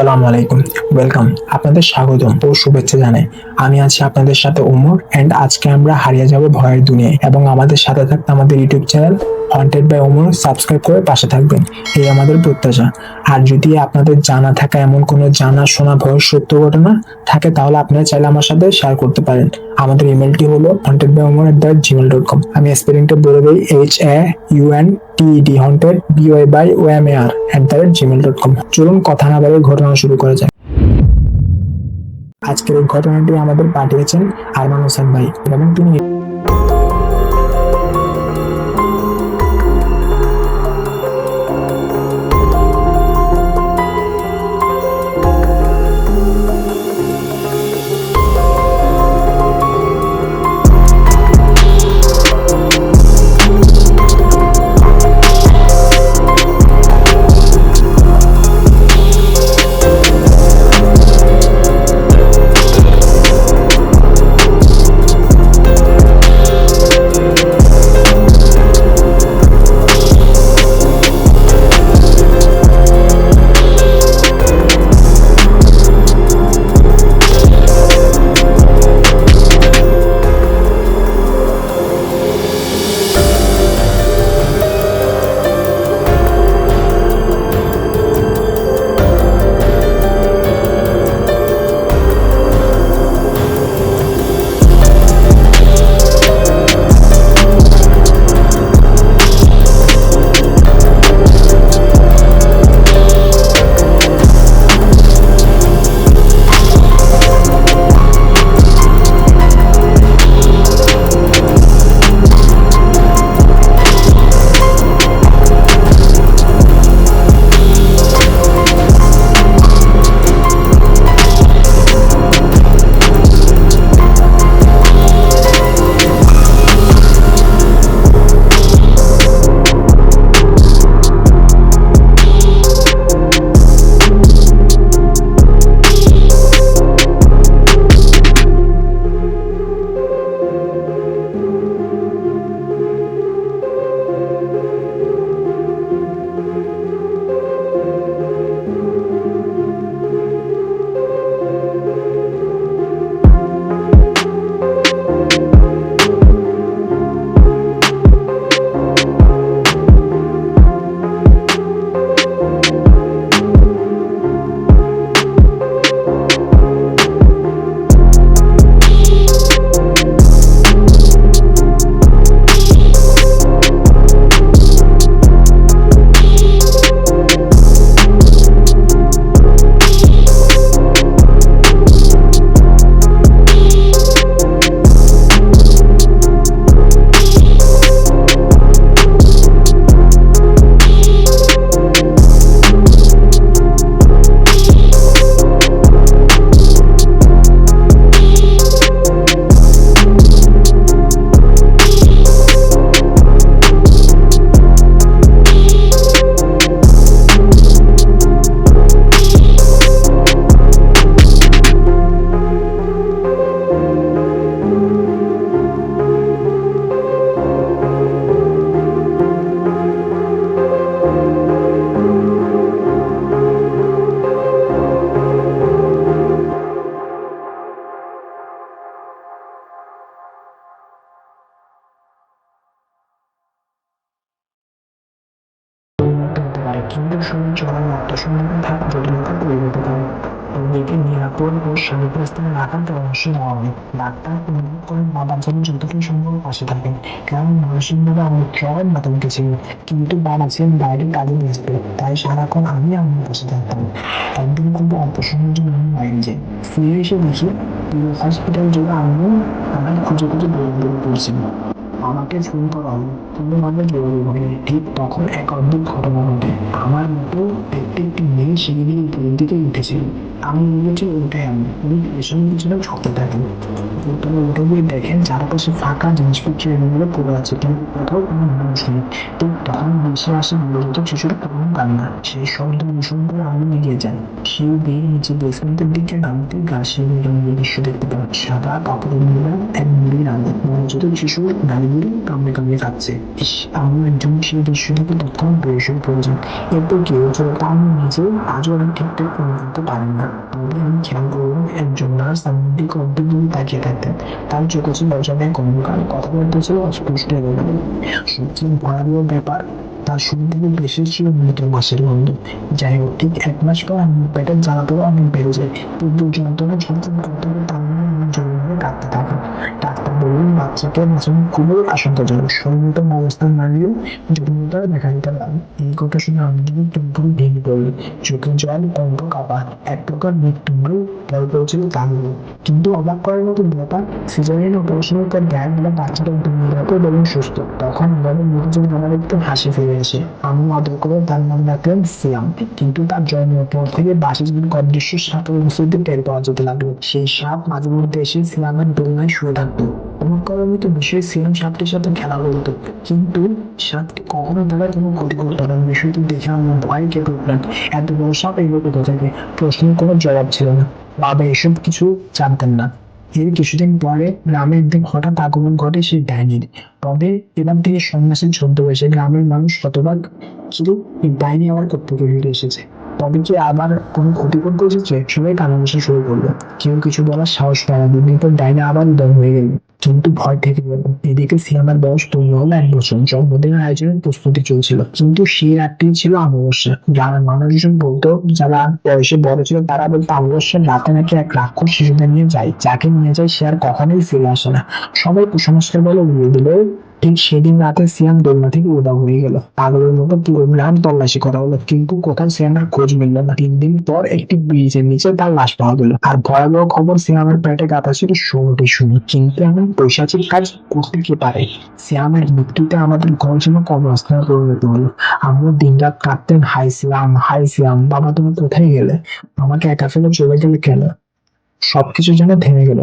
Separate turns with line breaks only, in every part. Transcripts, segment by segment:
আসসালামু আলাইকুম। ওয়েলকাম আপনাদের স্বাগতম ও শুভেচ্ছা জানাই। আমি আছি আপনাদের সাথে উমর অ্যান্ড আজকে আমরা হারিয়ে যাব ভয়ের দুনিয়ায় এবং আমাদের সাথে থাকতে আমাদের YouTube channel haunted by Omar subscribe করে পাশে থাকবেন। এই আমাদের প্রত্যাশা। আর যদি আপনাদের জানা থাকা এমন কোনো জানা শোনা ভয়ের সত্য ঘটনা থাকে তাহলে আপনারা চাইলে আমার সাথে শেয়ার করতে পারেন। আমাদের ইমেলটি হলো haunted by Omar at the Gmail dot com আমি স্পেলিংটা বলে দিই H A U N T D haunted B Y by O M A R at the rate Gmail dot com চলুন কথা না বলে ঘটনা শুরু করা যায় আজকের এই ঘটনাটি আমাদের পাঠিয়েছেন আরমান হোসেন ভাই, এবং তিনি থাকা জটিলতা তৈরি হতে পারে রোগীকে নিরাপদ ও শান্ত স্থানে রাখাতে অবশ্যই হবে ডাক্তার অনুভব করেন বাবার জন্য যতটুকু সম্ভব পাশে থাকেন কারণ মানসিকভাবে আমি সবাই মাতামুখী ছিল কিন্তু বাবা ছিলেন বাইরে কাজে ব্যস্ত তাই সারাক্ষণ আমি আমার পাশে থাকতাম একদিন খুব অল্প সময়ের জন্য আমি বাইরে যাই ফিরে এসে দেখি হসপিটাল জন্য আমি আমাকে খুঁজে খুঁজে বের করছিল আমাকে শুরু করা। তুমি মানে ঘটে ঠিক তখন এক অদ্ভুত ঘটনা ঘটে। আমার মতো দেখতে একটি মেয়ে সিঁড়ি দিয়ে উপরের দিকে উঠেছিল। আমি বলেছি উঠে আমি পেছনে পিছনে ঝুঁকে থাকেন তিনি উঠে গিয়ে দেখেন, চারপাশে ফাঁকা জিনিসপত্র এগুলো পড়ে আছে, কিন্তু কোথাও কোনো মানুষ নেই। তো তখন ভেসে আসে মূলত শিশুর করুন কান্না। সেই শব্দ ভীষণ করে আমি এগিয়ে যান কেউ বেয়ে নিচে বেসমেন্টের দিকে নামতে গাছের রঙের দৃশ্য দেখতে পান সাদা কাপড়ের মধ্যে এক মুড়ির আলো মনোযোগ শিশু দাঁড়িয়ে কামড়ে কামড়ে ইস আমি একজন সেই দৃশ্য দেখে তৎক্ষণ বয়সের প্রয়োজন এরপর কি হয়েছিল তা আমি নিজেও আজও আমি ঠিকঠাক মনে করতে পারি না। আমি দিকে তার থেকে বেশি ছিল মাসের গন্ধ যাই হোক ঠিক এক মাস পর আমি পেটের জ্বালাতেও অনেক বেড়ে যায় কিন্তু যন্ত্রণা সন্তান করতে তার আমি কাঁদতে থাকি। ডাক্তার বললেন, বাচ্চাকে বাঁচানো খুবই আশঙ্কাজনক। সর্বোত্তম অবস্থা না নিলেও জটিলতা দেখা দিতে পারে। এই কথা শুনে আমি টুমটুম ভেঙে পড়ি চোখে জল কণ্ঠ কাঁপা। এক প্রকার তার কিন্তু অবাক করার মতো ব্যাপার, সিজারিয়ান অপারেশনের পর জ্ঞান হলো বাচ্চাটা সুস্থ। তখন আমাদের মনোযোগ আমার একটু হাসি ফিরে এসে আমি আদর করে তার নাম রাখলাম সিয়াম। কিন্তু তার জন্মের পর থেকে বাসি জীবন অদৃশ্য সাপের উপস্থিতি টের পাওয়া যেতে লাগল। সেই সাপ মাঝে মধ্যে এসে সিয়ামের দোলনায় শুয়ে থাকতো। অবাক করার মতো বিষয় সিয়াম সাপটির সাথে খেলা করতো কিন্তু সাপটি কখনো তারা কোনো ক্ষতি করতো না। বিষয়টি দেখে আমার ভয় কেটে উঠলেন এত বড় সাপ এইভাবে কোথা থেকে? প্রশ্নের কোনো জবাব ছিল না। বাবা এসব কিছু জানতেন না। এর কিছুদিন পরে গ্রামে একদিন হঠাৎ আগমন ঘটে সেই ডাইনির। তবে এবার থেকে সন্ন্যাসীর ছদ্মবেশে গ্রামের মানুষ শতভাগ কিন্তু এই ডাইনি আমার কর্তব্য ফিরে এসেছে। তবে কি আবার কোনো করতে এসেছে, সবাই কানাঘুষা শুরু করল। কেউ কিছু বলার সাহস পায় না, দুদিন পর ডাইনি আবার উদয় হয়ে গেল। কিন্তু ভয় থেকে গেল। এদিকে সিয়ামার বয়স পূর্ণ হলো এক বছর। জন্মদিনের আয়োজনের প্রস্তুতি চলছিল। কিন্তু সেই রাতটি ছিল অমাবস্যা। গ্রামের মানুষজন বলতো, যারা বয়সে বড় ছিল, তারা বলতো অমাবস্যার রাতে নাকি এক রাক্ষস শিশুদের নিয়ে যায়। যাকে নিয়ে যায় সে আর কখনোই ফিরে আসে না। সবাই কুসংস্কার বলে উড়িয়ে দিল ঠিক সেদিন রাতে সিয়াম দোলনা থেকে উদা হয়ে গেল। পাগলের মতো পুরো গ্রাম তল্লাশি করা হলো, কিন্তু কোথাও সিয়ামের খোঁজ মিলল না। তিন দিন পর একটি ব্রিজের নিচে তার লাশ পাওয়া গেল। আর ভয়াবহ খবর সিয়ামের পেটে গাঁথা ছিল ষোলোটি শুনি। কিন্তু এমন পৈশাচিক কাজ করতে কি পারে? সিয়ামের মৃত্যুতে আমাদের ঘর যেন কবরস্থানে পরিণত হলো। আমরা দিনরাত কাঁদতেন, হাই সিয়াম হাই সিয়াম বাবা তুমি কোথায় গেলে? আমাকে একা ফেলে চলে গেলে কেন? সবকিছু যেন থেমে গেল।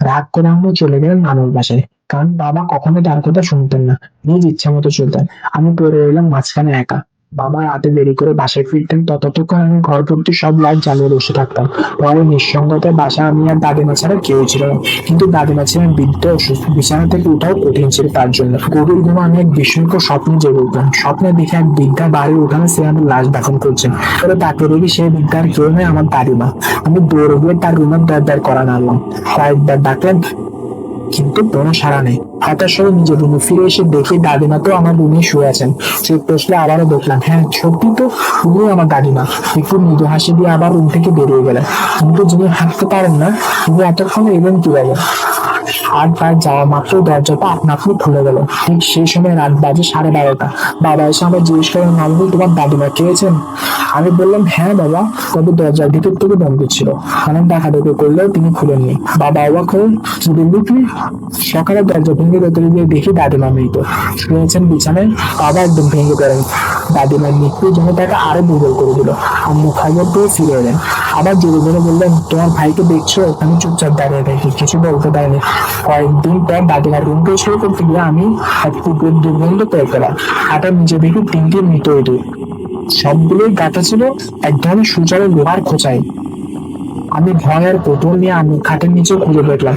রাগ করে আমি চলে গেলাম নানুর বাসায়। কারণ বাবা কখনো তার কথা শুনতেন না। নিজ ইচ্ছা মতো চলতেন। আমি পড়ে রইলাম মাঝখানে একা। বাবা রাতে দেরি করে বাসায় ফিরতেন, ততক্ষণ আমি ঘর ভর্তি সব লাইট জ্বালিয়ে বসে থাকতাম। পরে নিঃসঙ্গতায় বাসা আমি আর দাদিমা ছাড়া কেউ ছিল না। কিন্তু দাদিমা ছিলেন বৃদ্ধ, অসুস্থ, বিছানা থেকে উঠাও কঠিন ছিল তার জন্য। গভীর ঘুমে আমি এক বিস্ময়কর স্বপ্ন জেগে উঠলাম। স্বপ্নে দেখে এক বৃদ্ধা বাড়ির উঠানে সে আমার লাশ দাফন করছেন। পরে তাকে দেখি সেই বৃদ্ধার কেউ নয় আমার দাদিমা আমি দৌড়ে গিয়ে তার রুমের দরজার করা নাড়লাম কয়েকবার ডাকলেন কিন্তু কোনো সাড়া নেই। হতাশ হয়ে নিজের রুমে ফিরে এসে দেখি দাদিমা তো আমার রুমে শুয়ে আছেন। চোখ বসলে আবারও দেখলাম হ্যাঁ সত্যি তো? তুমি আমার দাদিমা। একটু মৃদু হাসি দিয়ে আবার রুম থেকে বেরিয়ে গেলেন। কিন্তু যিনি হাঁটতে পারেন না তিনি এতক্ষণ এলেন কীভাবে? আট বার যাওয়া মাত্র দরজাটা আপনা আপনি খুলে গেল। ঠিক সেই সময় রাত বাজে সাড়ে বারোটা। বাবা এসে আমার জিজ্ঞেস করেন মামনি, তোমার দাদিমা খেয়েছেন আমি বললাম হ্যাঁ বাবা, তবে দরজার ভিতর থেকে বন্ধ ছিল। অনেক দেখা দেখে করলেও তিনি খুলেননি। বাবা অবাক হয়ে কি বললি তুই সকালে দরজা ভেঙে ভেতরে গিয়ে দেখি দাদিমা মৃত। শুয়েছেন বিছানায়, বাবা একদম ভেঙে পড়েন। দাদিমার মৃত্যু যেন তাকে আরও দুর্বল করে দিল। আম্মু খাবার পেয়ে ফিরে এলেন। আবার জোরে জোরে বললেন, তোমার ভাইকে দেখছ? আমি চুপচাপ দাঁড়িয়ে থাকি কিছু বলতে পারিনি। কয়েকদিন পর দাদিমার রুম পরিষ্কার করতে গিয়ে আমি এক দুর্গন্ধ পেয়ে পেলাম হাঁটার নিচে দেখি তিনটি মৃত সবগুলোই গাঁথা ছিল এক ধরনের সুচারু লোহার খোঁচায়। আমি ভয়ের পুতুল নিয়ে আমি খাটের নিচে খুঁজে দেখলাম।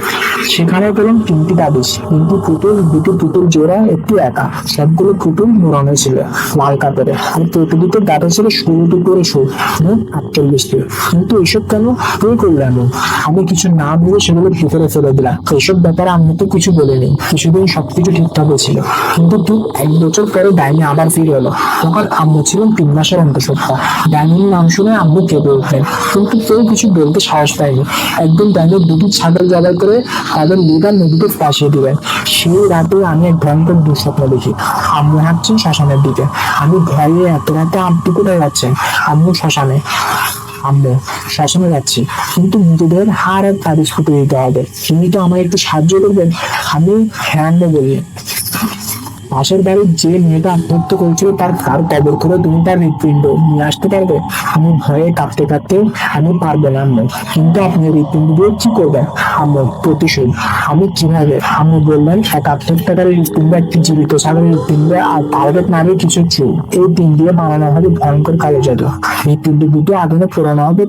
সেখানে পেলাম তিনটি দাবিস তিনটি পুতুল, দুটি পুতুল জোড়া, একটি একা। সবগুলো পুতুল মোড়ানো ছিল লাল কাপড়ে। আর প্রতিটিতে গাঁথা ছিল ষোলোটি করে সুর মোট আটচল্লিশটি কিন্তু এসব কেন? কে করল এমন? আমি কিছু না ভেবে সেগুলো ভিতরে ফেলে দিলাম। এসব ব্যাপারে আমি তো কিছু বলিনি। কিছুদিন সবকিছু ঠিকঠাক হয়েছিল। কিন্তু ঠিক এক বছর পরে ডাইনি আবার ফিরে এলো। তখন আম্মু ছিলেন তিন মাসের অন্তঃসত্ত্বা। ডাইনির নাম শুনে আম্মু কেঁপে উঠলেন। কিন্তু কেউ কিছু বলতে সাহস পায়নি। একদিন ডাইনি দুটি ছাগল জবাই করে তাদের লিভার নদীতে ফাঁসিয়ে দিলেন। সেই রাতে আমি এক ভয়ঙ্কর দুঃস্বপ্ন দেখি। আম্মু হাঁটছেন শ্মশানের দিকে। আমি ভয়ে এত রাতে আম্মু কোথায় যাচ্ছেন আম্মু শ্মশানে। আম্মু, শ্মশানে যাচ্ছি। কিন্তু নিজেদের হার আর তারিখ ফুটে দিতে হবে। তুমি তো আমায় একটু সাহায্য করবেন আমি হ্যাঁ আম্মু বলি। পাশের বাড়ির যে মেয়েটা আত্মহত্যা করেছিল, তার কার কবর করে তুমি তার হৃৎপিণ্ড নিয়ে আসতে পারবে? আমি ভয়ে কাঁপতে কাঁপতে আমি পারব না কিন্তু আপনি হৃৎপিণ্ড দিয়ে কি করবেন? প্রতিশোধ। আমি কীভাবে? বললেন হৃৎপিণ্ড একটি জীবিত আর টার্গেট নামে কিছু এই দিয়ে বানানো হবে ভয়ঙ্কর কালো জাদু। হৃৎপিণ্ড দুটো আগুনে পোড়ানো হবে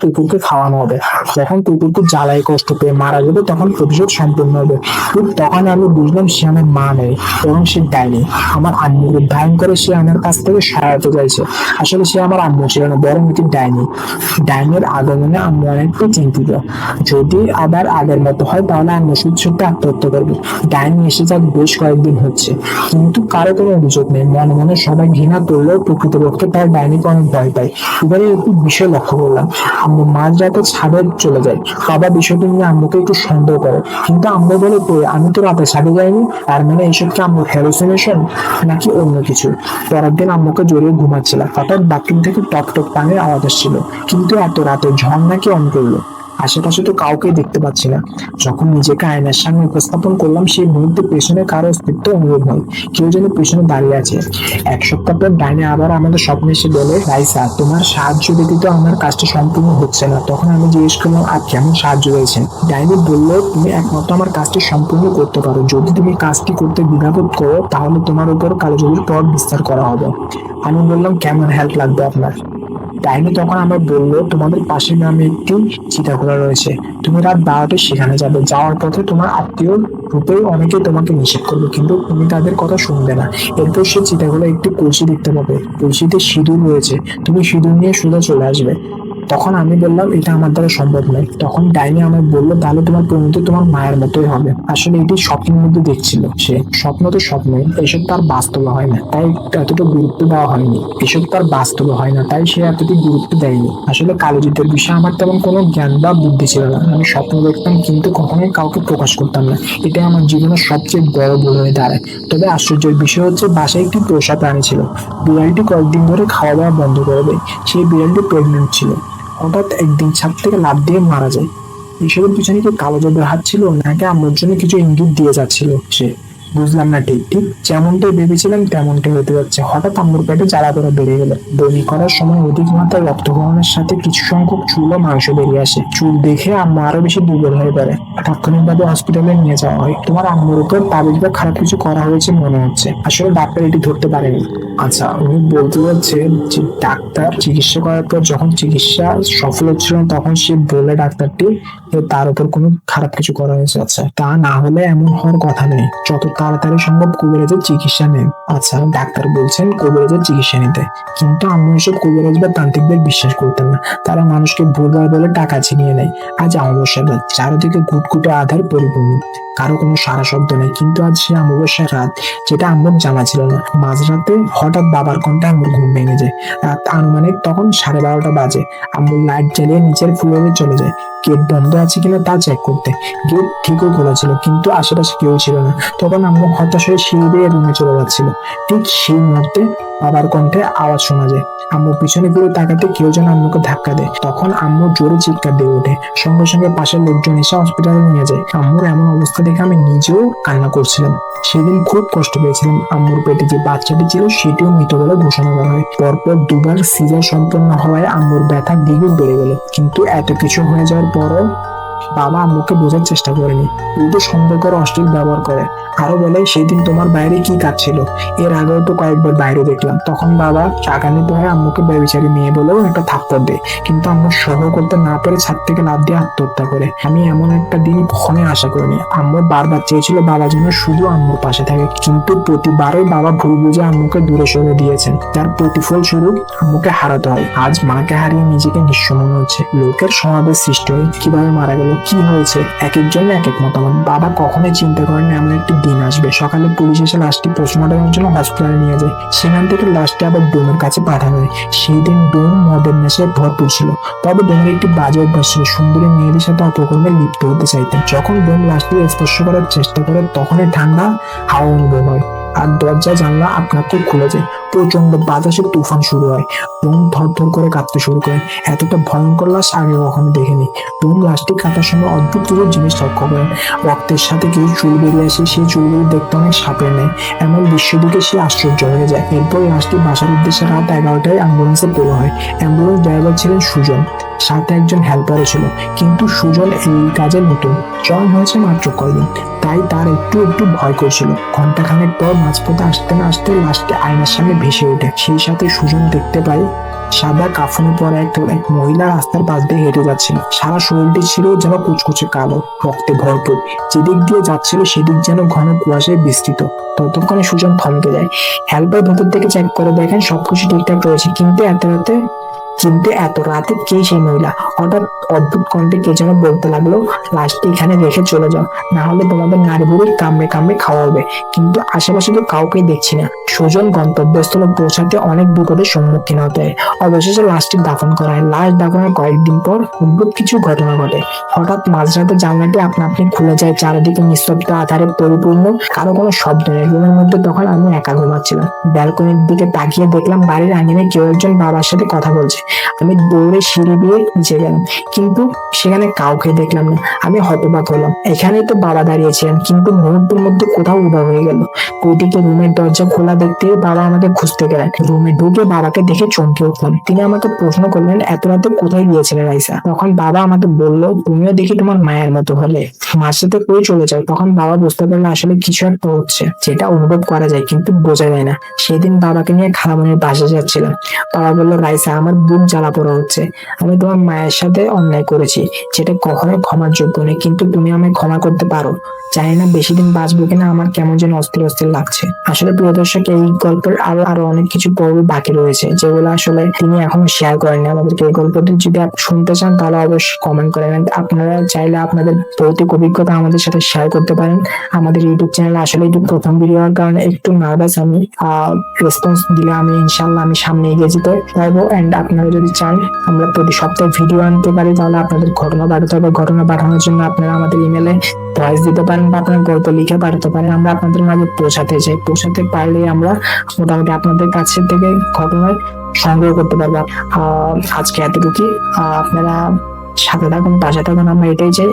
কুকুরকে খাওয়ানো হবে। যখন কুকুরকে জ্বালায় কষ্ট পেয়ে মারা যাবে, তখন প্রতিশোধ সম্পূর্ণ হবে। তখন আমি বুঝলাম, সে আমার মা নেই এবং সে ডাইনি। আমার আম্মুকে ধারণ করে সে আমার কাছ থেকে সহায়তা চাইছে। আসলে সে আমার আম্মু ছিল না, বরং এটি ডাইনি। ডাইনির আগমনে আম্মু অনেকটা চিন্তিত। যদি আবার আগের মতো হয়, তাহলে আম্মু সত্যি আত্মহত্যা করবে ডাইনি এসে যাক, বেশ কয়েকদিন হচ্ছে। কিন্তু কারও কোনো অভিযোগ নেই। মনে মনে সবাই ঘৃণা করলেও প্রকৃতপক্ষে তার ডাইনিকে অনেক ভয় পায়। এবারে একটি বিষয় লক্ষ্য করলাম। আম্মু মাঝ রাতে ছাদে চলে যায়। বাবা বিষয়টি নিয়ে আম্মুকে একটু সন্দেহ করে। কিন্তু আম্মু বলে আমি তো রাতে ছাদে যাইনি। তার মানে এইসব কি আম্মুর হ্যালুসিনেশন নাকি অন্য কিছু? পরের দিন আম্মুকে জড়িয়ে ঘুমাচ্ছিলাম হঠাৎ বাথরুম থেকে টক টক পানির আওয়াজ আসছিল। কিন্তু এত রাতে ঝড় নাকি অন করল? আশেপাশে তো কাউকে দেখতে পাচ্ছি না। যখন নিজেকে আয়নার সামনে উপস্থাপন করলাম, সেই মুহূর্তে পেছনে কারও অস্তিত্ব অনুভব হয়। কেউ যেন পেছনে দাঁড়িয়ে আছে। এক সপ্তাহ পর ডাইনে আবার আমাদের স্বপ্নে এসে বলে, রাইসা, তোমার সাহায্য ব্যতীত আমার কাজটা সম্পূর্ণ হচ্ছে না। তখন আমি জিজ্ঞেস করলাম, আর কেমন সাহায্য হয়েছেন ডাইনি বলল, তুমি একমাত্র আমার কাজটি সম্পূর্ণ করতে পারো। যদি তুমি কাজটি করতে দ্বিধাবোধ করো, তাহলে তোমার উপর কালো জমির পথ বিস্তার করা হবে। আমি বললাম, কেমন হেল্প লাগবে আপনার? ডাইনি তখন আমরা বলল, তোমাদের পাশে গ্রামে একটি চিতাখোলা রয়েছে। তুমি রাত বারোটায় সেখানে যাবে। যাওয়ার পথে তোমার আত্মীয় রূপে অনেকে তোমাকে নিষেধ করবে, কিন্তু তুমি তাদের কথা শুনবে না। এরপর সে চিতাখোলা একটি কলসি দেখতে পাবে। কলসিতে সিঁদুর রয়েছে। তুমি সিঁদুর নিয়ে সোজা চলে আসবে। তখন আমি বললাম, এটা আমার দ্বারা সম্ভব নয়। তখন ডাইনি আমায় বলল, তাহলে তোমার পরিণতি তোমার মায়ের মতোই হবে। আসলে এটি স্বপ্নের মধ্যে দেখছিল সে। স্বপ্ন তো স্বপ্নই, এসব তার বাস্তবে হয় না। তাই এতটা গুরুত্ব দেওয়া হয়নি। এসব তার বাস্তবে হয় না, তাই সে এতটি গুরুত্ব দেয়নি। আসলে কালোজিতের বিষয়ে আমার তেমন কোনো জ্ঞান বা বুদ্ধি ছিল না। আমি স্বপ্ন দেখতাম কিন্তু কখনোই কাউকে প্রকাশ করতাম না। এটা আমার জীবনের সবচেয়ে বড় ভুল হয়ে দাঁড়ায়। তবে আশ্চর্যের বিষয় হচ্ছে, বাসায় একটি পোষা প্রাণী ছিল। বিড়ালটি কয়েকদিন ধরে খাওয়া দাওয়া বন্ধ করে দেয়। সেই বিড়ালটি প্রেগনেন্ট ছিল। হঠাৎ একদিন ছাদ থেকে লাভ দিয়ে মারা যায়। এসবের পিছনে কি কালো জাদুর হাত ছিল? নাকি আমার জন্য কিছু ইঙ্গিত দিয়ে যাচ্ছিল সে? বুঝলাম না ঠিক ঠিক যেমনটাই ভেবেছিলাম তেমনটাই হতে যাচ্ছে। হঠাৎ আম্মুর পেটে জ্বালা করে বেরিয়ে গেল। বমি করার সময় অধিক মাত্রায় রক্তগ্রহণের সাথে কিছু সংখ্যক চুল ও মাংস বেরিয়ে আসে। চুল দেখে আম্মু আরও বেশি দুর্বল হয়ে পড়ে। তাৎক্ষণিকভাবে হসপিটালে নিয়ে যাওয়া হয়। তোমার আম্মুর উপর তাবিজ বা খারাপ কিছু করা হয়েছে মনে হচ্ছে। আসলে ডাক্তার এটি ধরতে পারেনি। আচ্ছা উনি বলতে যাচ্ছে যে ডাক্তার চিকিৎসা করার পর যখন চিকিৎসা সফল হচ্ছিল তখন সে বলে ডাক্তারটি যে তার উপর কোনো খারাপ কিছু করা হয়েছে। আচ্ছা তা না হলে এমন হওয়ার কথা নেই। যত তাড়াতাড়ি সম্ভব কবিরাজের চিকিৎসা নেন আচ্ছা ডাক্তার বলছেন কবিরাজের চিকিৎসা নিতে। কিন্তু আম্মু এসব কবিরাজ বা তান্ত্রিকদের বিশ্বাস করতাম না। তারা মানুষকে ভুলবার বলে টাকা ছিনিয়ে নেয়। আজ অমাবস্যা রাত চারিদিকে ঘুটঘুটে আধার পরিপূর্ণ। কারও কোনো সারা শব্দ নেই। কিন্তু আজ সে অমাবস্যার রাত, যেটা আম্মুর জানা ছিল না। মাঝরাতে হঠাৎ বাবার কণ্ঠে আম্মুর ঘুম ভেঙে যায়। রাত আনুমানিক তখন সাড়ে বারোটা বাজে। আম্মুর লাইট জ্বালিয়ে নিচের ফ্লোরে চলে যায়। গেট বন্ধ আছে কিনা তা চেক করতে। গেট ঠিকই খোলা ছিল, কিন্তু আশেপাশে কেউ ছিল না। তখন আম্মু হতাশ হয়ে সিঁড়ি দিয়ে রুমে চলে যাচ্ছিল। ঠিক সেই মুহূর্তে বাবার কণ্ঠে আওয়াজ শোনা যায়। আম্মু পিছনে ফিরে তাকাতে কেউ যেন আম্মুকে ধাক্কা দেয়। তখন আম্মু জোরে চিৎকার দিয়ে ওঠে। সঙ্গে সঙ্গে পাশের লোকজন এসে হসপিটালে নিয়ে যায়। আম্মুর এমন অবস্থা দেখে আমি নিজেও কান্না করছিলাম। সেদিন খুব কষ্ট পেয়েছিলাম। আম্মুর পেটে যে বাচ্চাটি ছিল, সেটিও মৃত বলে ঘোষণা করা হয়। পরপর দুবার সিজার সম্পন্ন হওয়ায় আম্মুর ব্যথা দ্বিগুণ বেড়ে গেল। কিন্তু এত কিছু হয়ে যাওয়ার পরও বাবা আম্মুকে বোঝার চেষ্টা করেনি। উল্টো সন্দেহ অশ্লীল ব্যবহার করে। আরও বলে, সেদিন তোমার বাইরে কি কাজ ছিল? এর আগেও তো কয়েকবার বাইরে দেখলাম। তখন বাবা রাগান্বিত হয়ে আম্মুকে ব্যবচারী মেয়ে বলেও একটা থাপ্পড় দেয়। কিন্তু আম্মু সহ করতে না পেরে ছাদ থেকে লাভ দিয়ে আত্মহত্যা করে। আমি এমন একটা দিন কখনোই আশা করিনি। আম্মু বারবার চেয়েছিল বাবা যেন শুধু আম্মুর পাশে থাকে। কিন্তু প্রতিবারই বাবা ভুল বুঝে আম্মুকে দূরে সরে দিয়েছেন। যার প্রতিফল স্বরূপ আম্মুকে হারাতে হয়। আজ মাকে হারিয়ে নিজেকে নিঃস্ব মনে হচ্ছে। লোকের সমাবেশ সৃষ্টি হয় কীভাবে মারা গেল কি হয়েছে? এক একজন এক এক মতামত। বাবা কখনোই চিন্তা করেন এমন একটি দিন আসবে। সকালে পুলিশ এসে লাশটি পোস্টমর্টমের জন্য হসপিটালে নিয়ে যায়। সেখান থেকে লাশটি আবার ডোমের কাছে পাঠানো হয়। সেই দিন ডোম মদের নেশে ভরপুর ছিল। তবে ডোমের একটি বাজে অভ্যাস ছিল। সুন্দরী মেয়েদের সাথে অপকর্মে লিপ্ত হতে চাইতেন। যখন ডোম লাশটি স্পর্শ করার চেষ্টা করে, তখনই ঠান্ডা হাওয়া অনুভব হয়। আর দরজা জানলা আপনাকে খুলে যায়। প্রচণ্ড বাতাসে তুফান শুরু হয়। রুম থরথর করে কাঁপতে শুরু করে। এতটা ভয়ঙ্কর লাশ আগে কখনো দেখেনি। রুম লাশটি কাটার সময় অদ্ভুত কিছু জিনিস লক্ষ্য করেন। রক্তের সাথে কিছু চুল বেরিয়ে আসে, সেই চুলগুলো দেখতে অনেক সাপের নেয় এমন দৃশ্য দিকে সে আশ্চর্য হয়ে যায়। এরপর লাশটি বাসার উদ্দেশ্যে রাত এগারোটায় অ্যাম্বুলেন্সে তোলা হয়। অ্যাম্বুলেন্স ড্রাইভার ছিলেন সুজন। সাথে একজন হেল্পারও ছিল। কিন্তু সুজন এই কাজে নতুন। জয়েন হয়েছে মাত্র কয়দিন। তাই তার একটু একটু ভয় করছিল। ঘন্টাখানেক পর মাঝপথে আসতে না আসতে লাস্টে আয়নার সামনে ভেসে ওঠে। সেই সাথে সুজন দেখতে পায় সাদা কাফনে পরা একটা এক মহিলা রাস্তার পাশ দিয়ে হেঁটে যাচ্ছিল। সারা শরীরটি ছিল যেন কুচকুচে কালো, রক্তে ভরপুর। যেদিক দিয়ে যাচ্ছিল সেদিক যেন ঘন কুয়াশায় বিস্তৃত। ততক্ষণে সুজন থমকে যায়। হেল্পার ভেতর থেকে চেক করে দেখেন সবকিছু ঠিকঠাক রয়েছে। কিন্তু এত রাতে কিন্তু এত রাতে কে সেই মহিলা? হঠাৎ অদ্ভুত কণ্ঠে কে যেন বলতে লাগল, লাশটি এখানে রেখে চলে যাও না হলে তোমাদের নারী বুড়ি কামড়ে কামড়ে খাওয়া হবে। কিন্তু আশেপাশে তো কাউকে দেখছি না। সুজন গন্তব্যস্থলে পৌঁছাতে অনেক বিপদের সম্মুখীন হতে হয়। অবশেষে লাশটি দাফন করা হয়। লাশ দাফনের কয়েকদিন পর অদ্ভুত কিছু ঘটনা ঘটে। হঠাৎ মাঝরাতে জানলাটি আপনা আপনি খুলে যায়, চারিদিকে নিস্তব্ধ আধারে পরিপূর্ণ, কারও কোনো শব্দ নেই। রুমের মধ্যে তখন আমি একা ঘুমাচ্ছিলাম। ব্যালকনির দিকে তাকিয়ে দেখলাম বাড়ির আঙিনায় কেউ একজন বাবার সাথে কথা বলছে। আমি দৌড়ে সিঁড়ি দিয়ে নিচে গেলাম। কিন্তু সেখানে কাউকে দেখলাম না। আমি হতবাক হলাম। এখানেই তো বাবা দাঁড়িয়েছিলেন, কিন্তু মুহূর্তের মধ্যে কোথাও উদা হয়ে গেল। ওইদিকে রুমের দরজা খোলা দেখতে বাবা আমাকে খুঁজতে গেলেন। রুমে ঢুকে বাবাকে দেখে চমকে উঠলাম। তিনি আমাকে প্রশ্ন করলেন, এত রাতে কোথায় গিয়েছিলেন রাইসা? তখন বাবা আমাকে বলল, তুমিও দেখি তোমার মায়ের মতো হলে। মার সাথে কই চলে যাও তখন বাবা বুঝতে পারল আসলে কিছু একটা হচ্ছে, যেটা অনুভব করা যায়, কিন্তু বোঝা যায় না। সেদিন বাবাকে নিয়ে খালামনির বাসে যাচ্ছিলাম। বাবা বলল, রাইসা, আমার বুক জ্বালা পোড়া হচ্ছে। আমি তোমার মায়ের সাথে অন্যায় করেছি, যেটা কখনোই ক্ষমার যোগ্য নেই কিন্তু তুমি আমায় ক্ষমা করতে পারো। জানি না বেশি দিন বাঁচবো কিনা, আমার কেমন যেন অস্থির অস্থির লাগছে। আসলে প্রিয় দর্শক, এই গল্পের আরও আরও অনেক কিছু পর্ব বাকি রয়েছে, যেগুলো আসলে তিনি এখনও শেয়ার করেননি। আমাদেরকে এই গল্পটি যদি শুনতে চান, তাহলে অবশ্যই কমেন্ট করেন আপনারা চাইলে আপনাদের ভৌতিক অভিজ্ঞতা আমাদের সাথে শেয়ার করতে পারেন। আমাদের ইউটিউব চ্যানেলে আসলে এটি প্রথম ভিডিও হওয়ার কারণে একটু নার্ভাস আমি রেসপন্স দিলে আমি ইনশাল্লাহ আমি সামনে এগিয়ে যেতে পারব। এন্ড আপনারা যদি চান, আমরা প্রতি সপ্তাহে ভিডিও আনতে পারি, তাহলে আপনাদের ঘটনা পাঠাতে হবে। ঘটনা পাঠানোর জন্য আপনারা আমাদের ইমেলে ভয়েস দিতে পারেন বা আপনার গল্প লিখে পাঠাতে পারেন। আমরা আপনাদের মাঝে পৌঁছাতে চাই। পৌঁছাতে পারলে আমরা মোটামুটি আপনাদের কাছে থেকে ঘটনায় সংগ্রহ করতে পারব। আজকে এতটুকুই। আপনারা সাথে থাকুন, পাশে থাকুন। আমরা এটাই চাই।